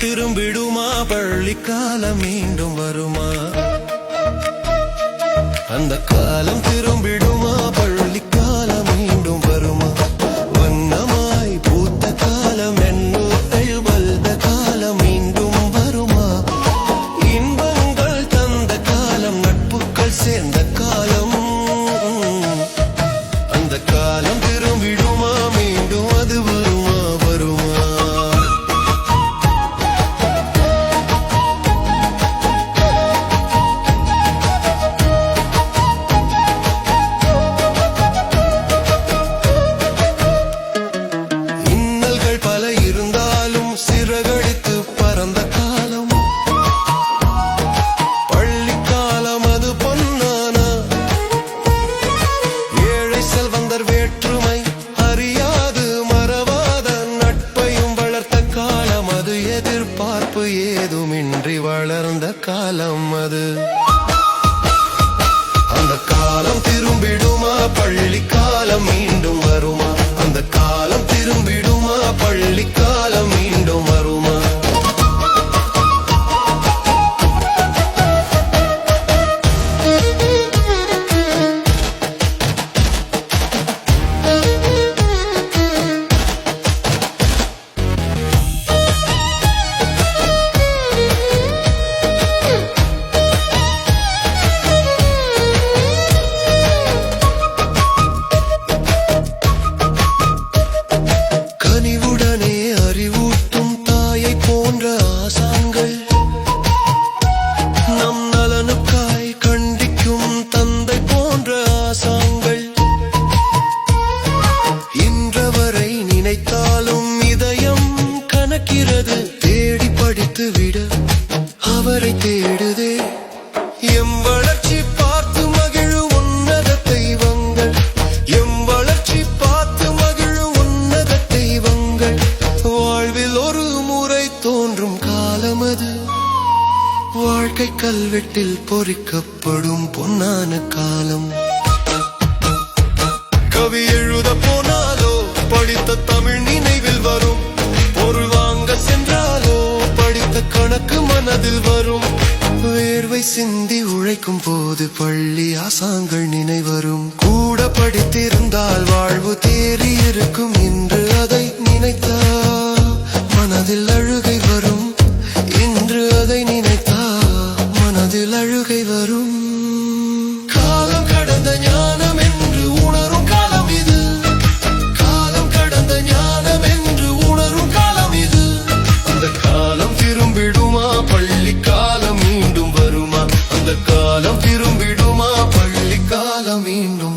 திரும்பிடுமா? பள்ளிக்காலம் மீண்டும் வருமா? அந்த காலம் திரும்பிடும் எதிர்பார்ப்பு ஏதுமின்றி வளர்ந்த காலம் அது. வாழ்க்கை கல்வெட்டில் பொறிக்கப்படும் பொன்னான காலம். கவி எழுத போனாலோ படித்த தமிழ் நினைவில் வரும். பொருள் வாங்க சென்றாலோ படித்த கணக்கு மனதில் வரும். வேர்வை சிந்தி உழைக்கும் போது பள்ளி ஆசாங்கள் நினைவரும். கூட படித்திருந்தால் வாழ்வு தேறி இருக்கும் இன்று அதை കുളിരും വിടുമാ പള്ളിക്കാലം വീണ്ടും